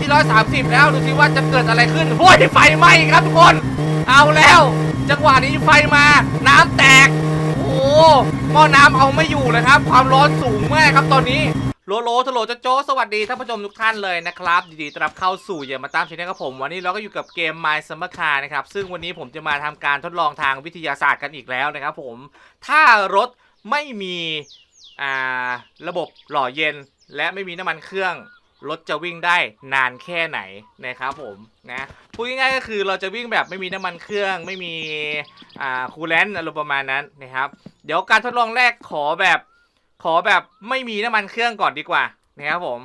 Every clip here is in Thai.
ที่ร้อยสามสิบแล้วดูสิว่าจะเกิดอะไรขึ้นโอ้ยไฟไหม้ครับทุกคน เอาแล้ว จังหวะนี้ไฟมาน้ำแตก โอ้หม้อน้ำเอาไม่อยู่เลยครับ ความร้อนสูงมากครับตอนนี้โลโลทโลโจโจสวัสดีท่านผู้ชมทุกท่านเลยนะครับยินดีต้อนรับเข้าสู่อย่ามาตามช anel กับผม วันนี้เราก็อยู่กับเกม My Summer Car นะครับ ซึ่งวันนี้ผมจะมาทำการทดลองทางวิทยาศาสตร์กันอีกแล้วนะครับผม ถ้ารถไม่มีอ่าระบบหล่อเย็น และไม่มีน้ำมันเครื่อง รถจะวิ่งได้นานแค่ไหนนะครับผมนะพูดง่ายๆก็คือเราจะวิ่งแบบไม่มีน้ำมันเครื่องไม่มีอ่าคูลเลนต์อารมณ์ประมาณนั้นนะครับ เดี๋ยวการทดลองแรกขอแบบขอแบบไม่มีน้ำมันเครื่องก่อนดีกว่านะครับผม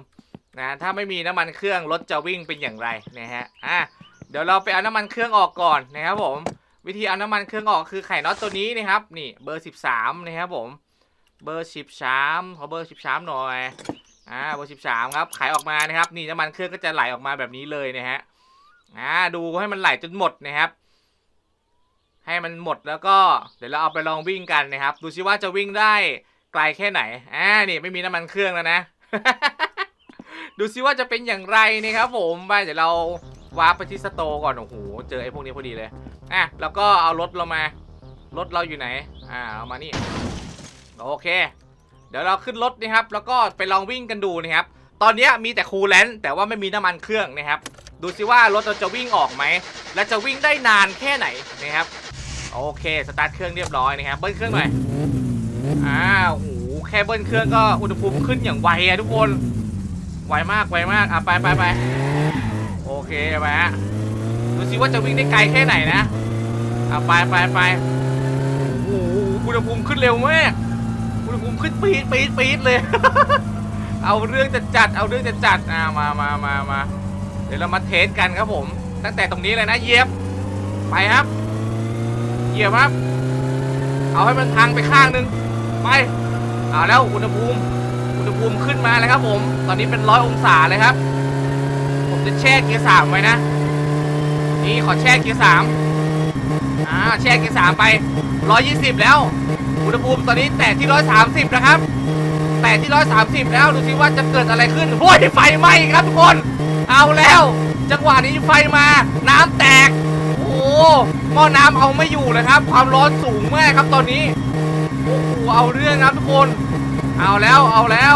นะถ้าไม่มีน้ำมันเครื่องรถจะวิ่งเป็นอย่างไรนะฮะอะเดี๋ยวเราไปเอาน้ำมันเครื่องออกก่อนนะครับผมวิธีเอาน้ำมันเครื่องออกคือไข่น็อตตัวนี้นะครับนี่เบอร์ 13 นะครับผมเบอร์ 13 ขอเบอร์ 13 หน่อย อ่าเบอร์13ครับไขออกมานะครับ นี่น้ำมันเครื่องก็จะไหลออกมาแบบนี้เลยนะฮะอ่าดูให้มันไหลจนหมดนะครับ ให้มันหมดแล้วก็เดี๋ยวเราเอาไปลองวิ่งกันนะครับ ดูซิว่าจะวิ่งได้ไกลแค่ไหนอ่านี่ไม่มีน้ำมันเครื่องแล้วนะ ดูซิว่าจะเป็นอย่างไรนะครับผมไปเดี๋ยวเราวาร์ปไปที่สโตก่อนโอ้โหเจอไอ้พวกนี้พอดีเลยอะแล้วก็เอารถเรามารถเราอยู่ไหน อ่าเอามานี่ โอเค เดี๋ยวเราขึ้นรถนะครับ แล้วก็ไปลองวิ่งกันดูนะครับ ตอนนี้มีแต่คูลแลนต์แต่ว่าไม่มีน้ำมันเครื่องนะครับ ดูซิว่ารถเราจะวิ่งออกไหม และจะวิ่งได้นานแค่ไหนนะครับ โอเค สตาร์ทเครื่องเรียบร้อยนะครับ เบิ้ลเครื่องหน่อย อ้าวโอ้โหแค่เบิ้ลเครื่องก็อุณหภูมิขึ้นอย่างไวอะทุกคน ไวมาก ไวมาก อะไปไปไปโอเคไปฮะ ดูสิว่าจะวิ่งได้ไกลแค่ไหนนะ อะไปไปไปโอ้โหอุณหภูมิขึ้นเร็วมาก อุณหภูมิขึ้นปี๊ดปี๊ดปี๊ดเลย เอาเรื่องจะจัด เอาเรื่องจะจัดอะมามามามาเดี๋ยวเรามาเทสกันครับผม ตั้งแต่ตรงนี้เลยนะเยียบ ไปครับเยียบครับ เอาให้มันทางไปข้างนึง ไปเอาแล้วอุณหภูมิ อุณหภูมิขึ้นมาแล้วครับผม ตอนนี้เป็นร้อยองศาเลยครับ ผมจะแช่เกียร์สามไว้นะ นี่ขอแช่เกียร์สาม อ่าแช่เกียร์สามไปร้อยยี่สิบแล้ว อุณหภูมิตอนนี้แตะที่ร้อยสามสิบนะครับ แตะที่ร้อยสามสิบแล้ว ดูสิว่าจะเกิดอะไรขึ้นโอ้ยไฟไหม้ครับทุกคน เอาแล้ว จังหวะนี้ไฟมา น้ำแตก โอ้หม้อน้ำเอาไม่อยู่เลยครับ ความร้อนสูงมากครับตอนนี้ โอ้โห เอาเรื่องนะครับทุกคน เอาแล้ว เอาแล้ว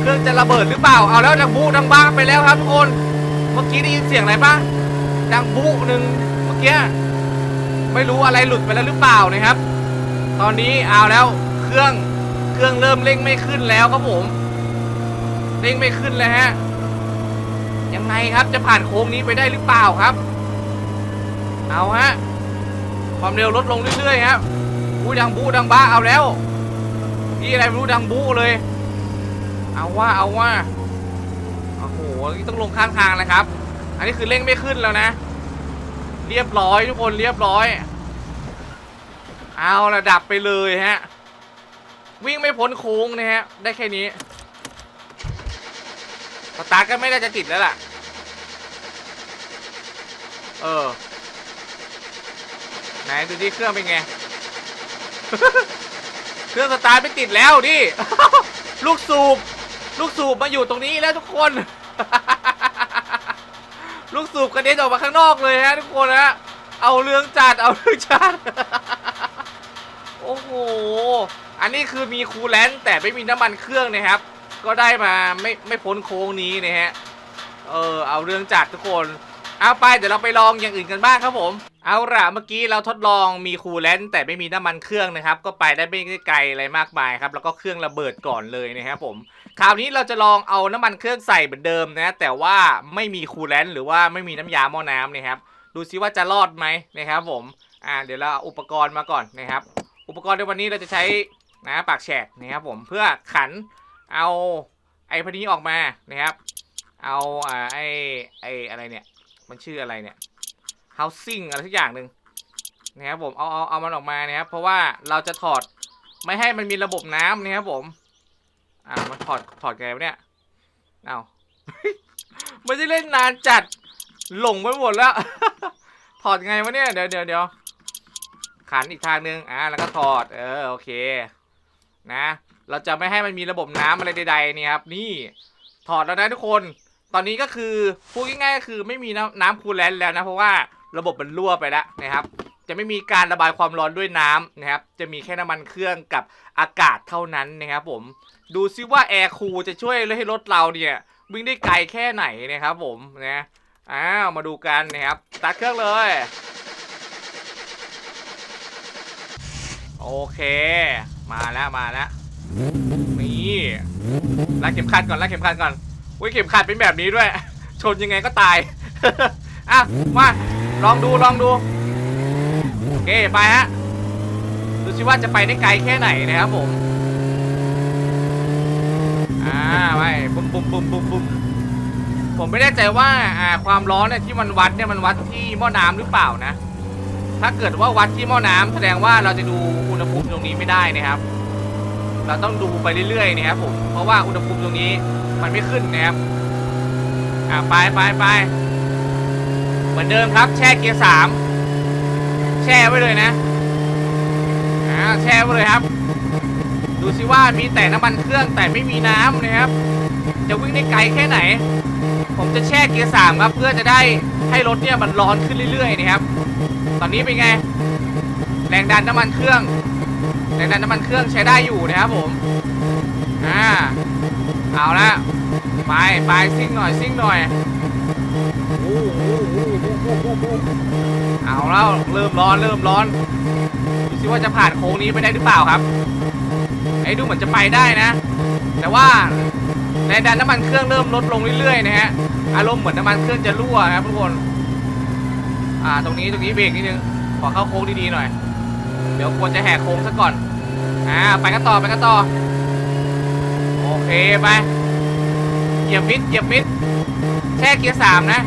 เครื่องจะระเบิดหรือเปล่า เอาแล้วดังบูดังบ้าไปแล้วครับทุกคน เมื่อกี้ได้ยินเสียงอะไรปะดังบูหนึ่งเมื่อกี้ ไม่รู้อะไรหลุดไปแล้วหรือเปล่านะครับ ตอนนี้เอาแล้วเครื่องเครื่องเริ่มเร่งไม่ขึ้นแล้วครับผมเร่งไม่ขึ้นเลยฮะยังไงครับจะผ่านโค้งนี้ไปได้หรือเปล่าครับ เอาฮะความเร็วลดลงเรื่อยๆครับบูดังบูดังบ้าเอาแล้วนี่อะไรไม่รู้ดังบูเลย เอาว่าเอาว่าโอ้โหต้องลงข้างทางเลยครับ อันนี้คือเร่งไม่ขึ้นแล้วนะ เรียบร้อยทุกคนเรียบร้อย เอาระดับไปเลยฮะ วิ่งไม่พ้นโค้งนะฮะ ได้แค่นี้สตาร์ทก็ไม่ได้จะติดแล้วล่ะ เออ ไหนดูที่เครื่องเป็นไง เครื่องสตาร์ทไม่ติดแล้วดิ ลูกสูบ ลูกสูบมาอยู่ตรงนี้แล้วทุกคน ลูกสูบกระเด็นออกมาข้างนอกเลยฮะทุกคนฮะเอาเรื่องจัดเอาเรื่องจัดโอ้โหอันนี้คือมีคูลแลนต์แต่ไม่มีน้ำมันเครื่องนะครับ ก็ได้มาไม่ไม่พ้นโค้งนี้นะฮะเออเอาเรื่องจัดทุกคนเอาไปเดี๋ยวเราไปลองอย่างอื่นกันบ้างครับผม เอาละเมื่อกี้เราทดลองมีคูลแลนต์แต่ไม่มีน้ำมันเครื่องนะครับ ก็ไปได้ไม่ได้ไกลอะไรมากมายครับ แล้วก็เครื่องระเบิดก่อนเลยนะครับผม คราวนี้เราจะลองเอาน้ำมันเครื่องใส่เหมือนเดิมนะ แต่ว่าไม่มีคูลแลนต์หรือว่าไม่มีน้ำยาหม้อน้ำนะครับ ดูซิว่าจะรอดไหมนะครับผมอ่าเดี๋ยวเราเอาอุปกรณ์มาก่อนนะครับ อุปกรณ์ในวันนี้เราจะใช้นะปากแฉกนะครับผมเพื่อขันเอาไอ้พนี้ออกมานะครับ เอาอ่าไอ้ไอ้อะไรเนี่ยมันชื่ออะไรเนี่ย housing อะไรทุกอย่างหนึ่งนะครับผมเอาเอาเอามันออกมานะครับเพราะว่าเราจะถอดไม่ให้มันมีระบบน้ำนะครับผม อ่ามันถอดถอดไงวะเนี่ยเอาไม่ได้เล่นนานจัด หลงไปหมดแล้ว ถอดไงวะเนี่ย เดี๋ยวเดี๋ยวเดี๋ยวขันอีกทางนึง อ่า แล้วก็ถอด เออ โอเค นะ เราจะไม่ให้มันมีระบบน้ำอะไรใดๆนี่ครับ นี่ ถอดแล้วนะทุกคน ตอนนี้ก็คือ พูดง่ายๆก็คือไม่มีน้ำน้ำคูลแลนต์แล้วนะ เพราะว่าระบบมันรั่วไปแล้วนะครับ จะไม่มีการระบายความร้อนด้วยน้ำนะครับ จะมีแค่น้ำมันเครื่องกับอากาศเท่านั้นนะครับผม ดูซิว่าแอร์คูลจะช่วยให้รถเราเนี่ยวิ่งได้ไกลแค่ไหนนะครับผมนะอ้าวมาดูกันนะครับตาร์ทเครื่องเลย โอเค มาแล้วมาแล้วนี่รัดเข็มขัดก่อนรัดเข็มขัดก่อนอุ้ยเข็มขัดเป็นแบบนี้ด้วย ชนยังไงก็ตายอะมาลองดูลองดู เคไปฮะดูสิว่าจะไปได้ไกลแค่ไหนนะครับผม อ่าไปบุ้มบุ้มบุ้มบุ้มบุ้มผมไม่แน่ใจว่าอ่าความร้อนเนี่ยที่มันวัดเนี่ยมันวัดที่หม้อน้ำหรือเปล่านะ ถ้าเกิดว่าวัดที่หม้อน้ำแสดงว่าเราจะดูอุณหภูมิตรงนี้ไม่ได้นะครับ เราต้องดูไปเรื่อยๆนะครับผม เพราะว่าอุณหภูมิตรงนี้มันไม่ขึ้นนะครับอ่าไปไปไปเหมือนเดิมครับ แช่เกียร์สาม แช่ไว้เลยนะอ่าแช่ไว้เลยครับ ดูสิว่ามีแต่น้ำมันเครื่องแต่ไม่มีน้ำนะครับ จะวิ่งได้ไกลแค่ไหน ผมจะแช่เกียร์สามครับเพื่อจะได้ให้รถเนี่ยมันร้อนขึ้นเรื่อยๆนะครับ ตอนนี้เป็นไง แรงดันน้ำมันเครื่อง แรงดันน้ำมันเครื่องใช้ได้อยู่นะครับผมอ่าเอาละไปไปซิ่งหน่อยซิ่งหน่อยโอ้โห เอาแล้วเริ่มร้อนเริ่มร้อนดูสิว่าจะผ่านโค้งนี้ไปได้หรือเปล่าครับไอ้ดูเหมือนจะไปได้นะ แต่ว่าแรงดันน้ำมันเครื่องเริ่มลดลงเรื่อยๆนะฮะอารมณ์เหมือนน้ำมันเครื่องจะรั่วครับทุกคนอ่าตรงนี้ตรงนี้เบรกนิดนึงขอเข้าโค้งดีๆหน่อย เดี๋ยวควรจะแหกโค้งซะก่อนอ่าไปกันต่อไปกันต่อโอเคไปเหยียบมิดเหยียบมิดแช่เกียร์สามนะ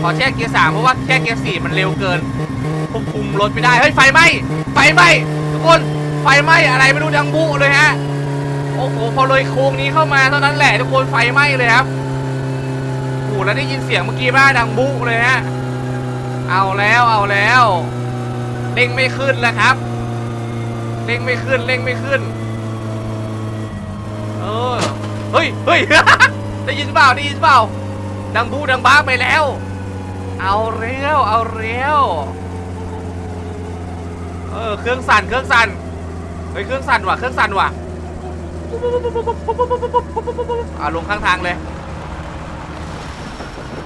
ขอแช่เกียร์สามเพราะว่าแช่เกียร์สี่มันเร็วเกินควบคุมรถไม่ได้ เฮ้ย ไฟไหม้ ไฟไหม้ทุกคน ไฟไหม้อะไรไม่รู้ดังบุเลยฮะ โอ้โห พอเลยโค้งนี้เข้ามาเท่านั้นแหละทุกคน ไฟไหม้เลยครับโอ้โหแล้วได้ยินเสียงเมื่อกี้บ้าดังบุเลยฮะ เอาแล้วเอาแล้วเร่งไม่ขึ้นแล้วครับ เร่งไม่ขึ้น เร่งไม่ขึ้น เออ เฮ้ยเฮ้ยได้ยินเปล่าได้ยินเปล่าดังบูดังบ้าไปแล้ว เอาเร็ว เอาเร็ว เออ เครื่องสั่น เครื่องสั่น เฮ้ย เครื่องสั่นว่ะ เครื่องสั่นว่ะอ่าลงข้างทางเลย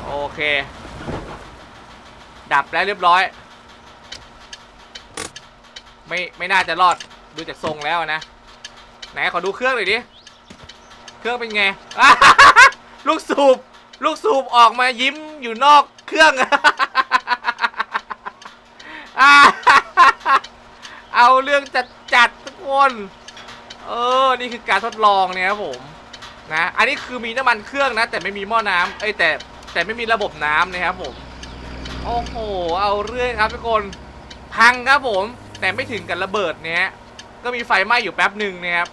โอเค ดับแล้วเรียบร้อย ไม่ ไม่น่าจะรอด ดูจากทรงแล้วนะ ไหน ขอดูเครื่องหน่อยดิ เครื่องเป็นไง ลูกสูบ ลูกสูบออกมายิ้มอยู่นอก เครื่องอ่าเอาเรื่องจัดจัดทุกคน เออ นี่คือการทดลองเนี่ยครับผม นะ อันนี้คือมีน้ำมันเครื่องนะ แต่ไม่มีหม้อน้ำเอ้ยแต่แต่ไม่มีระบบน้ำนะครับผม โอ้โห เอาเรื่องครับทุกคน พังครับผม แต่ไม่ถึงกับระเบิดเนี่ยก็มีไฟไหม้อยู่แป๊บหนึ่งนะครับ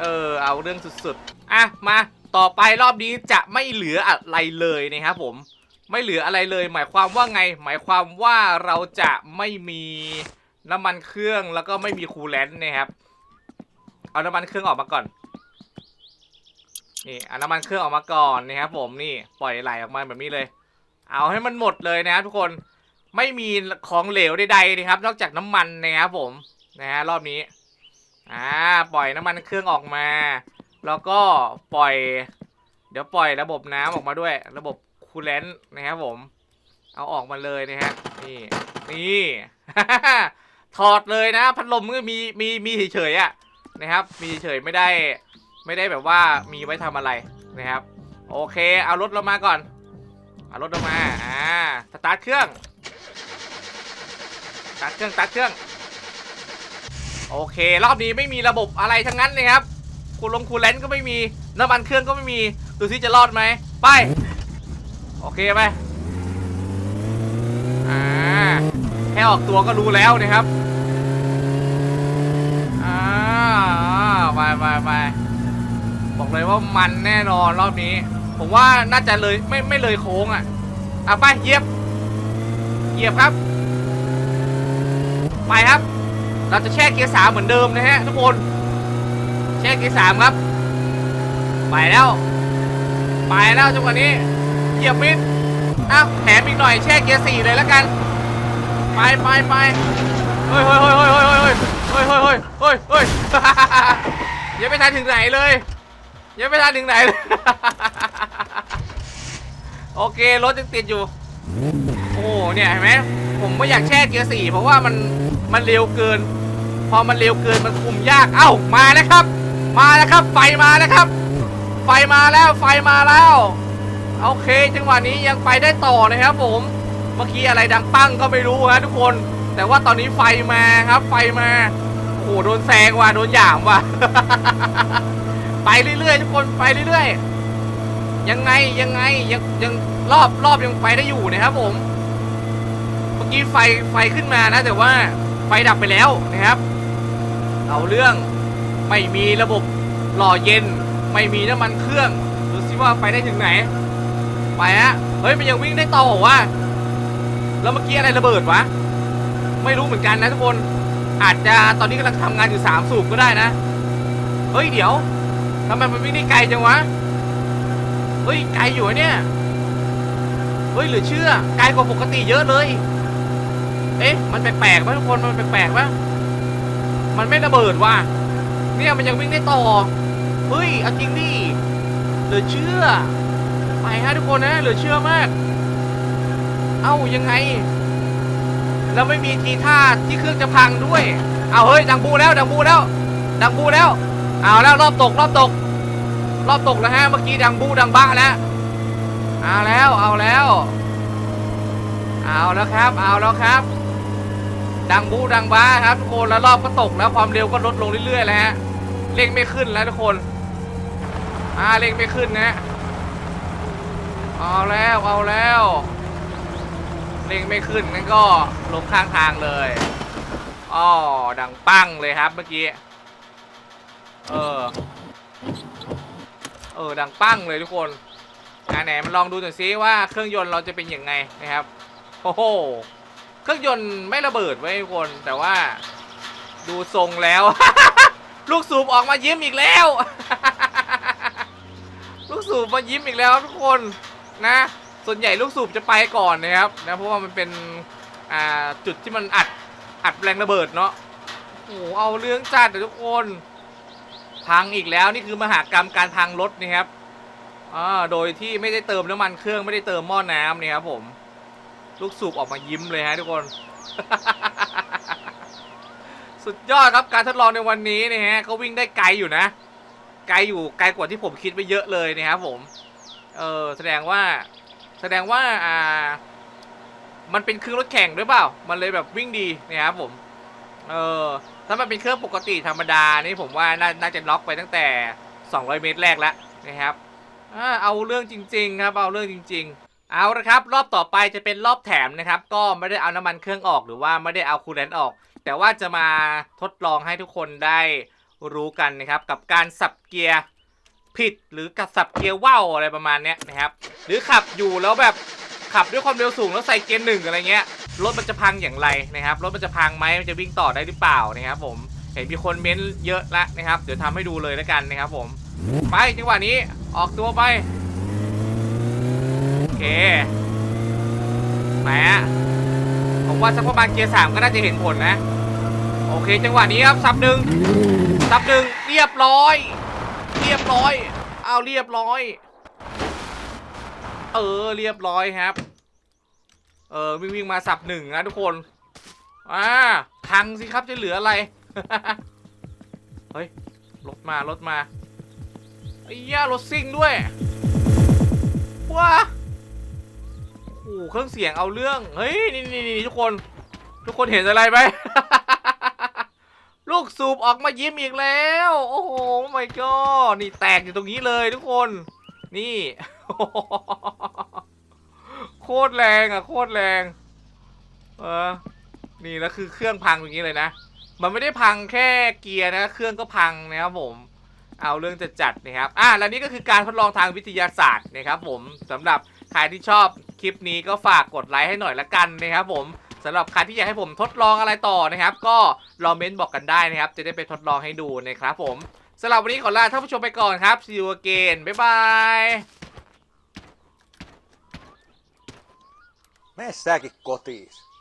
เออ เอาเรื่องสุดๆ อะ มา ต่อไปรอบนี้จะไม่เหลืออะไรเลยนะครับผม ไม่เหลืออะไรเลย หมายความว่าไง หมายความว่าเราจะไม่มีน้ำมันเครื่องแล้วก็ไม่มีคูลแลนต์นะครับ เอาน้ำมันเครื่องออกมาก่อน นี่เอาน้ำมันเครื่องออกมาก่อนนะครับผมนี่ปล่อยไหลออกมาแบบนี้เลย เอาให้มันหมดเลยนะครับทุกคนไม่มีของเหลวใดๆนะครับ นอกจากน้ำมันนะครับผมนะฮะรอบนี้อ่าปล่อยน้ำมันเครื่องออกมา แล้วก็ปล่อย เดี๋ยวปล่อยระบบน้ำออกมาด้วย ระบบ คูลเลนต์นะครับผม เอาออกมาเลยนะฮะนี่นี่ ถอดเลยนะพัดลมก็มีมีมีเฉยๆอะนะครับ มีเฉยๆไม่ได้ไม่ได้แบบว่ามีไว้ทำอะไรนะครับ โอเค เอารถเรามาก่อน เอารถเรามาอ่าสตาร์ทเครื่องสตาร์ทเครื่องสตาร์ทเครื่องโอเค รอบนี้ไม่มีระบบอะไรทั้งนั้นเลยครับคูลงคูลเลนต์ก็ไม่มีน้ำมันเครื่องก็ไม่มี ดูซิจะรอดไหมไป โอเคไปอ่าแค่ออกตัวก็รู้แล้วนะครับอ่าไปไปไปบอกเลยว่ามันแน่นอนรอบนี้ ผมว่าน่าจะเลยไม่ไม่เลยโค้งอะอะไปเหยียบเหยียบครับ ไปครับ เราจะแช่เกียร์สามเหมือนเดิมนะฮะทุกคนแช่เกียร์สามครับ ไปแล้ว ไปแล้วจังหวะนี้ เหยียบมิดอ้าวแถมอีกหน่อยแช่เกียร์สี่เลยแล้วกัน ไปไปไปเฮ้ยเฮ้ยเฮ้ยเฮ้ยเฮ้ยเฮ้ยเฮ้ยเฮ้ยเฮ้ยเฮ้ยเฮ้ยยังไม่ทันถึงไหนเลยยังไม่ทันถึงไหนเลยโอเครถยังติดอยู่ โอ้เนี่ยเห็นไหมผมไม่อยากแช่เกียร์สี่เพราะว่ามันมันเร็วเกิน พอมันเร็วเกินมันคุมยากเอ้ามาแล้วครับ มาแล้วครับ ไฟมาแล้วครับ ไฟมาแล้วไฟมาแล้ว โอเค จังหวะนี้ยังไปได้ต่อนะครับผม เมื่อกี้อะไรดังปั้งก็ไม่รู้ฮะทุกคน แต่ว่าตอนนี้ไฟมาครับ ไฟมา โอ้โหโดนแซงว่ะ โดนหยามว่ะ ไปเรื่อยๆทุกคน ไปเรื่อยๆ ยังไงยังไงยังยังรอบรอบยังไปได้อยู่นะครับผม เมื่อกี้ไฟไฟขึ้นมานะ แต่ว่าไฟดับไปแล้วนะครับ เอาเรื่องไม่มีระบบหล่อเย็น ไม่มีน้ำมันเครื่องดูสิว่าไปได้ถึงไหน ไปฮะเฮ้ยมันยังวิ่งได้ต่อวะแล้วเมื่อกี้อะไรระเบิดวะ ไม่รู้เหมือนกันนะทุกคน อาจจะตอนนี้กำลังทำงานอยู่สามสูบก็ได้นะ เฮ้ยเดี๋ยวทำไมมันวิ่งได้ไกลจังวะ เฮ้ยไกลอยู่อะเนี่ย เฮ้ยเหลือเชื่อไกลกว่าปกติเยอะเลย เอ๊ะมันแปลกๆป่ะทุกคนมันแปลกๆป่ะ มันไม่ระเบิดว่ะ เนี่ยมันยังวิ่งได้ต่อ เฮ้ยเอาจริงดิเหลือเชื่อ ไปฮะทุกคนนะเหลือเชื่อมาก เอ้ายังไง แล้วไม่มีทีท่าที่เครื่องจะพังด้วย เอาเฮ้ยดังบูแล้วดังบูแล้ว ดังบูแล้ว เอาแล้วรอบตกรอบตก รอบตกแล้วฮะเมื่อกี้ดังบูดังบ้าแล้วเอาแล้วเอาแล้ว เอาแล้วครับ เอาแล้วครับ ดังบูดังบ้าครับทุกคนแล้วรอบก็ตกแล้วความเร็วก็ลดลงเรื่อยๆแล้วฮะเร่งไม่ขึ้นแล้วทุกคนอ่าเร่งไม่ขึ้นนะฮะ เอาแล้วเอาแล้วเร่งไม่ขึ้นงั้นก็ลงข้างทางเลยอ๋อดังปั้งเลยครับเมื่อกี้ เออ เออ ดังปั้งเลยทุกคนอ่าไหนมันลองดูหน่อยซิว่าเครื่องยนต์เราจะเป็นยังไงนะครับ โอ้โห เครื่องยนต์ไม่ระเบิดไว้ทุกคน แต่ว่าดูทรงแล้ว ลูกสูบออกมายิ้มอีกแล้ว ลูกสูบมายิ้มอีกแล้วทุกคน นะ ส่วนใหญ่ลูกสูบจะไปก่อนนะครับนะเพราะว่ามันเป็นอ่าจุดที่มันอัดอัดแรงระเบิดเนาะโอ้โหเอาเรื่องจัดเลยทุกคนพังอีกแล้วนี่คือมหากรรมการพังรถนะครับอ่าโดยที่ไม่ได้เติมน้ำมันเครื่องไม่ได้เติมหม้อน้ำนี่ครับผม ลูกสูบออกมายิ้มเลยฮะทุกคน สุดยอดครับการทดลองในวันนี้นะฮะเขาวิ่งได้ไกลอยู่นะ ไกลอยู่ไกลกว่าที่ผมคิดไปเยอะเลยนะครับผม เออแสดงว่า แสดงว่าอ่า มันเป็นเครื่องรถแข่งด้วยเปล่า มันเลยแบบวิ่งดีนะครับผม เออถ้ามันเป็นเครื่องปกติธรรมดานี่ผมว่าน่านาจะล็อกไปตั้งแต่ 200 เมตรแรกแล้วนะครับเอาเรื่องจริง ๆ ครับเอาเรื่องจริง ๆ เอาละครับ รอบต่อไปจะเป็นรอบแถมนะครับ ก็ไม่ได้เอาน้ำมันเครื่องออกหรือว่าไม่ได้เอาคูลเลนต์ออก แต่ว่าจะมาทดลองให้ทุกคนได้รู้กันนะครับ กับการสับเกียร์ ผิดหรือกับสับเกียร์ว่าวอะไรประมาณเนี้ยนะครับ หรือขับอยู่แล้วแบบขับด้วยความเร็วสูงแล้วใส่เกียร์หนึ่งอะไรเงี้ยรถมันจะพังอย่างไรนะครับรถมันจะพังไหมมันจะวิ่งต่อได้หรือเปล่านะครับผมเห็นมีคนเม้นเยอะละนะครับ เดี๋ยวทำให้ดูเลยแล้วกันนะครับ ผมไปจังหวะนี้ออกตัวไปโอเคแหมผมว่าสักประมาณเกียร์สามก็น่าจะเห็นผลนะ โอเค จังหวะนี้ครับสับหนึ่งสับหนึ่งเรียบร้อย รียบร้อย เอาเรียบร้อย เออเรียบร้อยครับ เออวิ่งวิ่งมาสับหนึ่งนะทุกคน อ่าพังสิครับจะเหลืออะไร เฮ้ยรถมารถมาไอ้ย่ารถซิ่งด้วยว้าโอ้เครื่องเสียงเอาเรื่อง เฮ้ยนี่นี่นี่ทุกคน ทุกคนเห็นอะไรไหม กสูบออกมายิ้มอีกแล้ว โอ้โหไม่ก็นี่แตกอยู่ตรงนี้เลยทุกคน นี่ โคตรแรงอะ โคตรแรง เออ นี่แล้วคือเครื่องพังอย่างนี้เลยนะ มันไม่ได้พังแค่เกียร์นะ เครื่องก็พังนะครับผม เอาเรื่องจะจัดนะครับ อะ แล้วนี่ก็คือการทดลองทางวิทยาศาสตร์นะครับผมสำหรับใครที่ชอบคลิปนี้ก็ฝากกดไลค์ให้หน่อยละกันนะครับผม สำหรับใครที่อยากให้ผมทดลองอะไรต่อนะครับ ก็ลองเมนท์บอกกันได้นะครับ จะได้ไปทดลองให้ดูนะครับผมสำหรับวันนี้ขอลาท่านผู้ชมไปก่อนครับ see you again บ๊ายบาย Mene säkin kotiin.